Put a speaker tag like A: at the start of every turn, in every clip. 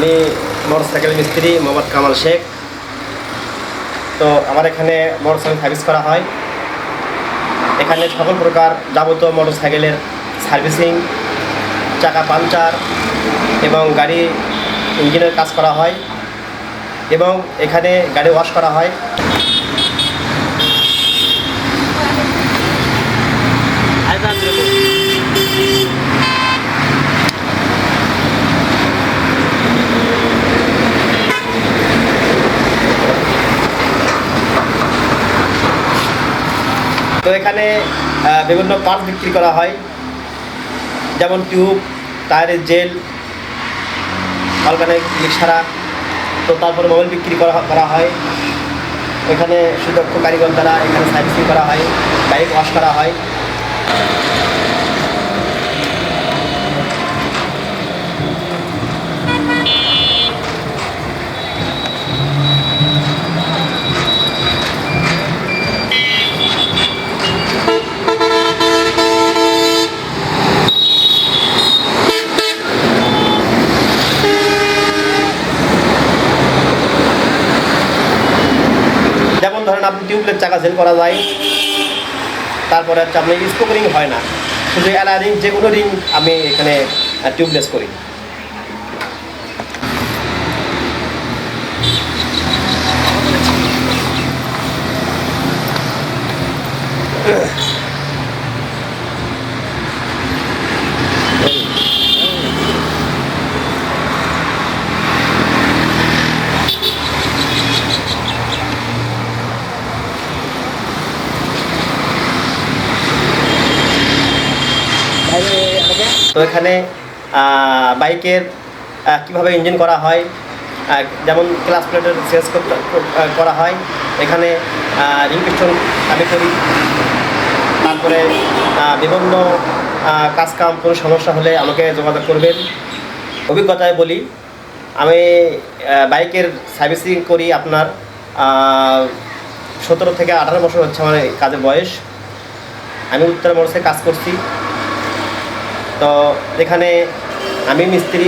A: আমি মোটরসাইকেল মিস্ত্রি মোহাম্মদ কামাল শেখ। তো আমার এখানে মোটরসাইকেল সার্ভিস করা হয়। এখানে সকল প্রকার যাবতীয় মোটরসাইকেলের সার্ভিসিং, চাকা পাংচার এবং গাড়ি ইঞ্জিনের কাজ করা হয় এবং এখানে গাড়ি ওয়াশ করা হয়। তো এখানে বিভিন্ন পার্টস বিক্রি করা হয়। যেমন টিউব টায়ারের জেল অর্গানিক মিক্সারা তো তারপর মোবাইল বিক্রি করা করা হয়। এখানে সুদক্ষ কারিগর দ্বারা এখানে সার্ভিসিং করা হয়। বাইক ওয়াশ করা হয়। যেমন ধরেন আপনি টিউবলেট চাকা সেল করা যায়, তারপরে হচ্ছে আপনি স্পোক রিং হয় না। শুধু এলা রিং, যে কোনো রিং আমি এখানে টিউবলেস করি। তো এখানে বাইকের কীভাবে ইঞ্জিন করা হয় যেমন ক্লাস প্লেটের চেঞ্জ করা হয়, এখানে রিং পিস্টন আমি করি তারপরে বিভিন্ন কাজকাম কোনো সমস্যা হলে আমাকে যোগাযোগ করবেন। অভিজ্ঞতায় বলি, আমি বাইকের সার্ভিসিং করি আপনার সতেরো থেকে আঠারো বছর হচ্ছে আমার কাজের বয়স। আমি উত্তর মোড়সে কাজ করছি। তো এখানে আমি মিস্ত্রি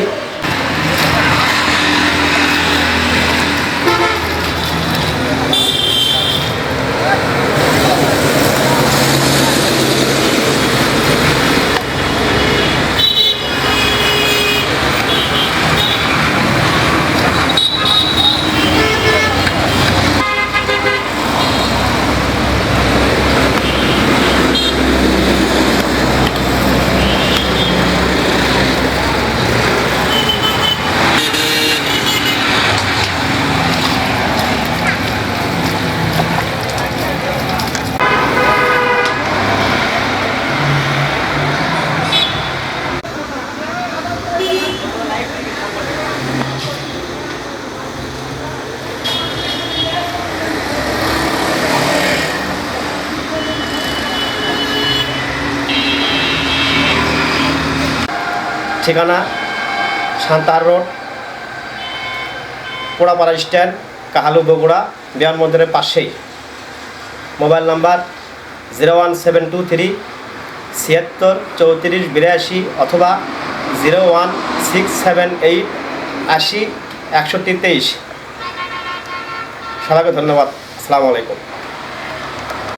A: ঠিকানা সান্তার রোড, পোড়াপাড়া স্ট্যান্ড, কাহালু বগুড়া বিমানবন্দরের পাশেই। Mobile number zero one seven two three ছিয়াত্তর চৌত্রিশ বিরাশি অথবা zero one six seven eight আশি একষট্টি তেইশ সবাইকে ধন্যবাদ। আসসালামু আলাইকুম।